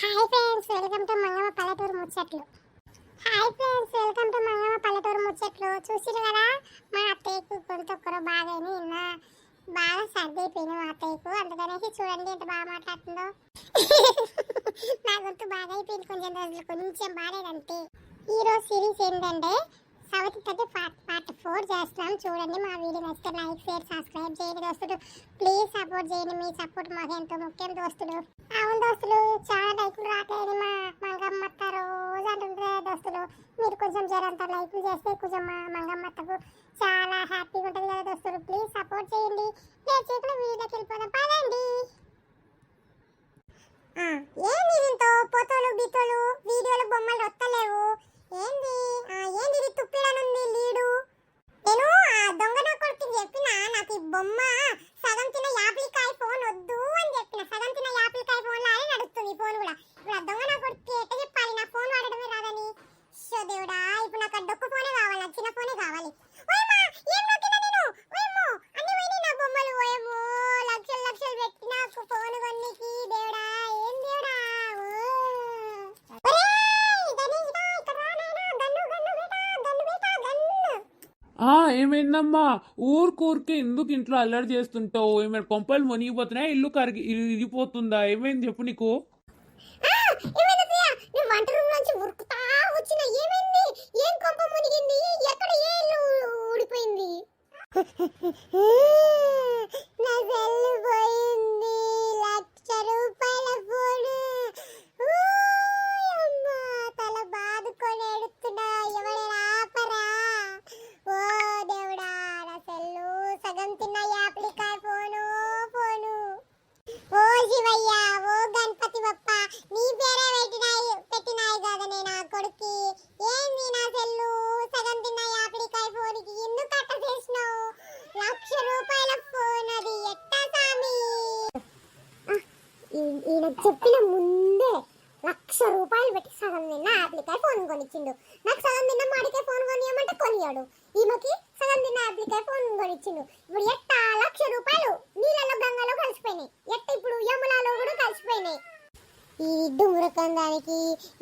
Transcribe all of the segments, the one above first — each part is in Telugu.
Hi friends welcome to Mangamma పల్లెటూరు ముచ్చట్లు hi friends welcome to Mangamma పల్లెటూరు ముచ్చట్లు చూసిరు కదా? మా అత్తయ్యకు గొంతు ఒక్కరో బాగా నిన్న బాగా సర్ది అయిపోయింది మా అత్తయ్యకు. అందుకనేసి చూడండి ఎంత బాగా మాట్లాడుతుందో. నా గొంతు బాగా అయిపోయింది కొంచెం రోజులు కొంచెం బాగాలేదంతే. ఈరోజు సిరీస్ ఏంటంటే సౌత్ తోటి పార్ట్ పార్ట్ ఫోర్ చేస్తున్నాం. చూడండి మా వీడియో నచ్చితే లైక్ షేర్ సబ్స్క్రైబ్ చేయండి దోస్తులు. ప్లీజ్ సపోర్ట్ చేయండి మీ సపోర్ట్ మాకు ఎంతో ముఖ్యం దోస్తులు. అవును దోస్తులు చాలా లైకులు రాట్లేదు మా మంగమ్మత్త రోజు అంటుంటే దోస్తులు. మీరు కొంచెం జరంత లైకులు చేస్తే కొంచెం మా మంగమ్మత్తకు చాలా హ్యాపీగా ఉంటుంది కదా దోస్తులు. ప్లీజ్ సపోర్ట్ చేయండి. నేను చీకటి వీడియోకి వెళ్ళిపోదాం. పదండి. ఆ, ఏంది దీంతో? పోతోలు బీతోలు వీడియోలు బొమ్మలు వస్తలేవు ఏంది? ఆ, ఏంది ఇది తుప్పిడనుంది లీడు? నేను ఆ దొంగ నా కొడుకుని చెప్పిన నాకు ఈ బొమ్మ సగం తిన్న యాపిల్కాయ ఫోన్ వద్దు అని చెప్పిన సగం తిన్న యాపిల్కాయ ఫోన్ లానే నడుస్తుంది ఈ ఫోన్ కూడా ఇప్పుడు ఆ దొంగ నా కొడుకు ఎట్ట చెప్పాలి నా ఫోన్ వాడడమే రాదని షో దేవుడా ఇప్పుడు నాకు ఆ డొక్కు ఫోనే కావాలి నాకు చిన్న ఫోనే కావాలి ఓయమ్మా ఏం నొక్కినా నేను ఓయమ్మో అన్ని పోయినాయి నా బొమ్మలు ఓయమ్మో లక్షలు లక్షలు పెట్టి నాకు ఫోన్ కొన్నికి దేవుడా ఏం దేవుడా ఓ. ఒరేయ్, గణేష్ రా, ఇక్కడ రా నాయనా. గన్ను, గన్ను బేటా, గన్ను బేటా, గన్ను. ఆ ఏమైందమ్మా? ఊరికూరికి ఎందుకు ఇంట్లో అల్లరి చేస్తుంటావు? ఏమైనా కొంపలు మునిగిపోతున్నాయా? ఇల్లు కరిగి ఇరిగిపోతుందా? ఏమైంది చెప్పు నీకు? నా సెల్లు పోయింది. లక్ష రూపాయల ఫోను అమ్మా తల బాదుకొని ఎడుతున్నా ఎవరైనా ఆపరా ఓ దేవుడా నా సెల్లు సగం తిన్న యాప్లికాయ ఫోను ఫోను ఓ శివయ్య ఓ గణపతి బప్ప నీ పేరే పెట్టినాయి పెట్టినాయి కదా నేను ఆ కొడుక్కి? ఏంది నా సెల్లు? సగం తిన్న యాపిడికాయ ఫోన్కి ఎందుకు అట్ట చేసినావు? లక్ష రూపాయల ఫోన్ అది ఎట్టా సామి? ఈయన చెప్పిన ముందే లక్ష రూపాయలు పెట్టి సగం తిన్న యాప్లికాయ ఫోన్ కొనిచ్చిండు. నాకు సగం తిన్న మాడికాయ ఫోన్ కొనియమంటే కొనియాడు. ఈమెకి సగం తిన్న యాప్లికాయ ఫోన్ కొనిచ్చిండు. ఇప్పుడు ఎట్టా? లక్ష రూపాయలు నీళ్ళలో గంగలో కలిసిపోయినాయి. ఎట్ట ఇప్పుడు యమునాలో కూడా కలిసిపోయినాయి. ఈ డుమ్రుకం దానికి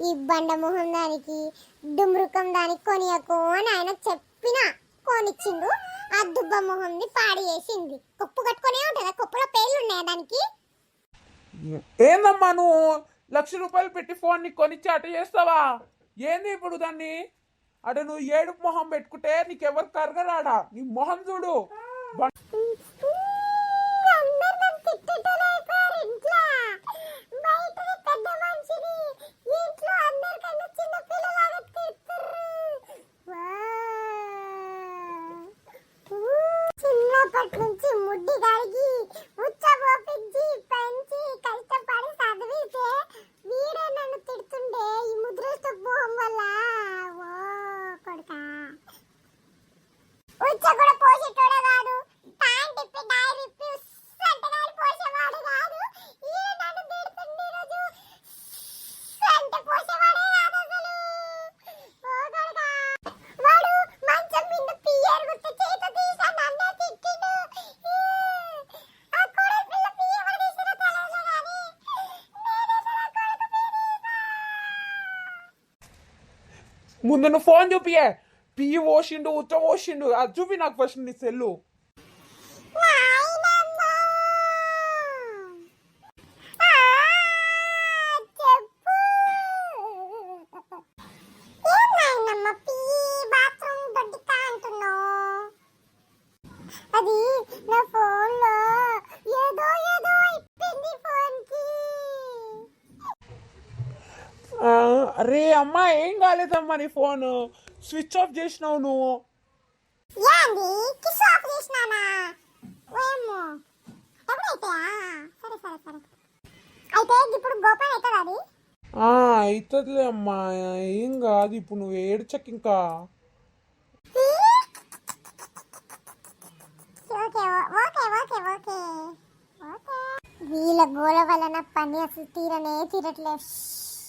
ఈ బండ మొహం దానికి డుమ్రుకం దానికి కొనియకు అని ఆయన చెప్పిన కొనిచ్చిండు ఆ దుబ్బ మొహంని పాడి చేసింది. కొప్పు కట్టుకునే ఉంటుందా? కొప్పులో పేర్లు ఉన్నాయా దానికి? ఏందమ్మా నువ్వు? లక్ష రూపాయలు పెట్టి ఫోన్ని కొనిచ్చి అట చేస్తావా? ఏంది ఇప్పుడు దాన్ని? అట నువ్వు ఏడుపు మొహం పెట్టుకుంటే నీకెవరు కరగరాడా? నీ మొహం చూడు. ముందు నువ్వు ఫోన్ చూపియే. పియ్యి పోసిండు ఉచ్చ పోసిండు అది చూపి నాకు ఫస్ట్ నీ సెల్లు నాయనమ్మ! ఆ, చెప్పు. ఏం నాయనమ్మ పీ బాత్రూమ్ దొడ్డికా అంటున్నావు? అది నా ఫోన్లో ఏదో ఏదో అయిపోయింది ఫోన్కి అరే అమ్మా ఏం కాలేదమ్మా నీ ఫోన్? స్విచ్ ఆఫ్ చేసినావు నువ్వు. అవుతుంది అవుతుందిలే అమ్మా ఏం కాదు ఇప్పుడు నువ్వు ఏడ్చక ఇంకా. వీళ్ళ గోల వలన పని అసలు తీరనే తీరట్లే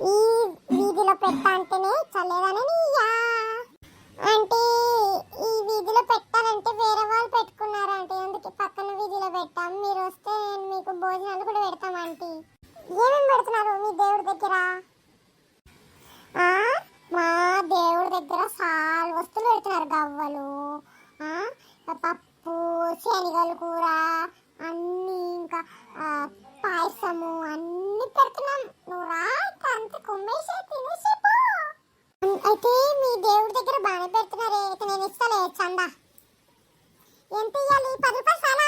ఈ వీధిలో పెట్టా అంటేనే చల్లేదని అంటే ఈ వీధిలో పెట్టాలంటే వేరే వాళ్ళు పెట్టుకున్నారంటే. అందుకే పక్కన వీధిలో పెట్టాం. మీరు వస్తే నేను మీకు భోజనాలు కూడా పెడతాం ఆంటీ. ఏమేమి పెడుతున్నారు మీ దేవుడి దగ్గర? మీ దేవుడి దగ్గర బాగానే పెడుతున్నారే. అయితే నేను ఇస్తాలే చందా. ఎంత ఇవ్వాలి పది రూపాయలు చాలా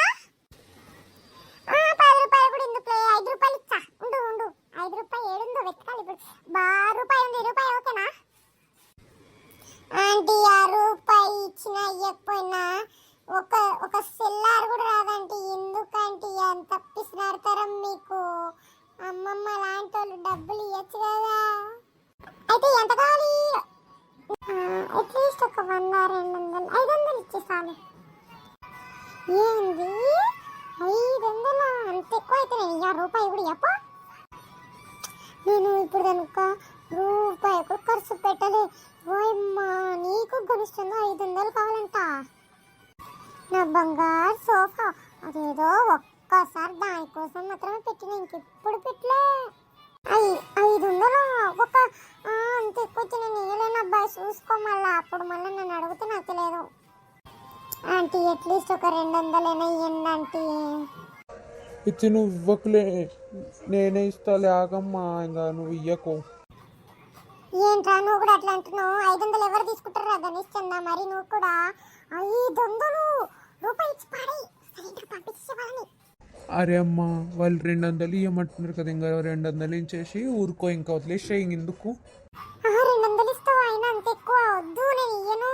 పది రూపాయలు కూడా ఎందుకు ఐదు రూపాయలు ఇచ్చా. ఉండు ఉండు. ఐదు రూపాయలు ఏడుందో వెతకాలి ఇప్పుడు. బా రూపాయి ఉంది రూపాయి ఓకేనా? ఆంటీ ఆ రూపాయి ఇచ్చిన ఇవ్వకపోయినా ఒక ఒక సెల్లార్ కూడా రాదంటే. ఎందుకంటే ఎంత పిసినాడతారం మీకు? అమ్మమ్మ లాంటి వాళ్ళు డబ్బులు ఇవ్వచ్చు కదా. అయితే ఎంత కావాలి? ఏంది? ఐదు వందల అంత ఎక్కువ అయితే నేను ఇయ్య రూపాయి కూడా చెప్ప నేను ఇప్పుడు కనుక రూపాయి కూడా ఖర్చు పెట్టలే. ఓయమ్మా నీకు గొలుస్తుందో ఐదు వందలు కావాలంట. నా బంగారు సోఫా అదేదో ఒక్కసారి దానికోసం మాత్రమే పెట్టిన ఇంకెప్పుడు పెట్టలే. ఐ- ఐదు వందలు ఒక అంత ఎక్కువ వచ్చిన నేను ఇయ్యలేను అబ్బాయి. చూసుకో మళ్ళా. అప్పుడు మళ్ళీ నన్ను అడిగితే నాకు తెలియదు. ఆంటీ అట్లీస్ట్ ఒక రెండు వందలైనా ఇవ్వండి ఆంటీ. ఇచ్చి నువ్వు ఇవ్వకులే నేనే ఇస్తాలే ఆగమ్మా ఇంకా నువ్వు ఇయ్యకు. ఏంట్రా నువ్వు కూడా అట్లా అంటున్నావు? ఐదు వందలు ఎవరు తీసుకుంటారా గణేష్ చందా? మరి నువ్వు కూడా ఐదు వందలు రూపాయి ఇచ్చి పాడి సరే పంపించే వాళ్ళని. అరే అమ్మా వాళ్ళు రెండు వందలు ఇవ్వమంటున్నారు కదా ఇంకా రెండు వందలు ఇచ్చేసి ఊరుకో ఇంకా వదిలేసే ఎందుకు రెండు వందలు ఇస్తావు? అయినా అంత ఎక్కువ? వద్దు నేను ఇయ్యను.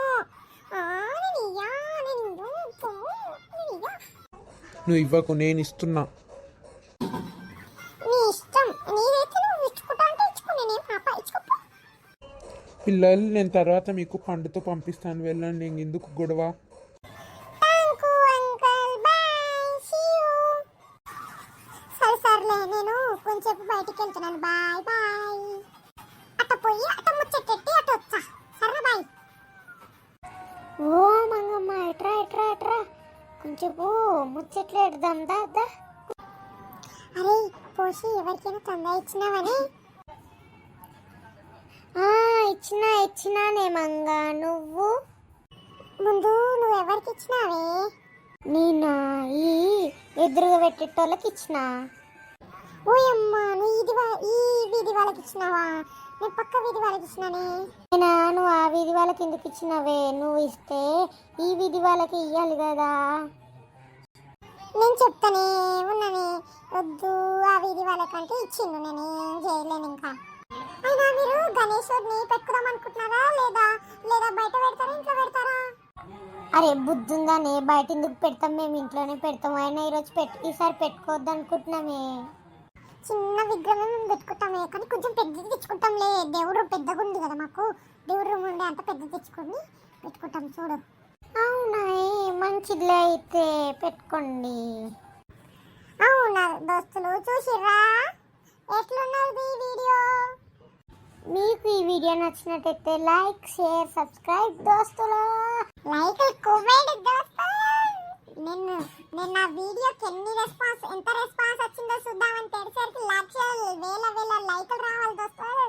నువ్వు ఇవ్వకు నేను ఇస్తున్నా. పిల్లలు నేను తర్వాత మీకు పండుతో పంపిస్తాను. వెళ్ళండి ఎందుకు గొడవ? కొంచెపు ముచ్చట్లు ఎడదాం దా దా. అరే పోసి ఎవరికైనా తొందర ఇచ్చినావని? ఇచ్చినా ఇచ్చినానే మంగ నువ్వు? ముందు నువ్వు ఎవరికి ఇచ్చినావే? నేను? ఈ ఎదురుగా పెట్టేటోళ్ళకి ఇచ్చిన? ఓయమ్మ నువ్వు ఇది ఈ వీధి వాళ్ళకి ఇచ్చినావా? నేను పక్క వీధి వాళ్ళకి ఇచ్చినానే నేనా నువ్వు ఆ వీధి వాళ్ళకి ఎందుకు ఇచ్చినావే? నువ్వు ఇస్తే ఈ వీధి వాళ్ళకి ఇవ్వాలి కదా. నేను చెప్తానే ఉన్నానే. వద్దు ఆ వీధి వాళ్ళకంటే ఇచ్చిండు నేను ఏం చేయలేను ఇంకా. అయినా మీరు గణేశుడిని పెట్టుకుందాం అనుకుంటున్నారా లేదా? లేదా బయట పెడతారా ఇంట్లో పెడతారా? అరే బుద్ధుందానే బయట ఎందుకు పెడతాం? మేము ఇంట్లోనే పెడతాం. అయినా ఈరోజు పెట్టు ఈసారి పెట్టుకోవద్దు అనుకుంటున్నామే. విగ్రహం పెట్టుకుంటామే కానీ కొంచెం పెద్దది తెచ్చుకుంటాంలే. దేవుడు పెద్దగా ఉంది కదా మాకు. దేవుడు రూమ్ ఉండే అంత పెద్దది తెచ్చుకొని పెట్టుకుంటాం చూడు. అవునా మంచిదిలే అయితే పెట్టుకోండి. అవునా దోస్తులు చూసిర్రా? ఎట్లున్నది ఈ వీడియో? మీకు ఈ వీడియో నచ్చినట్టయితే లైక్ షేర్ సబ్స్క్రైబ్ దోస్తులు. లైక్ కువ్వేడు దోస్తులు నేను నేను నా వీడియోకి ఎన్ని రెస్పాన్స్ ఎంత రెస్పాన్స్ వచ్చిందో చూద్దామని తెలిసరికి లక్షలు వేల వేల లైకులు రావాలి దోస్తులు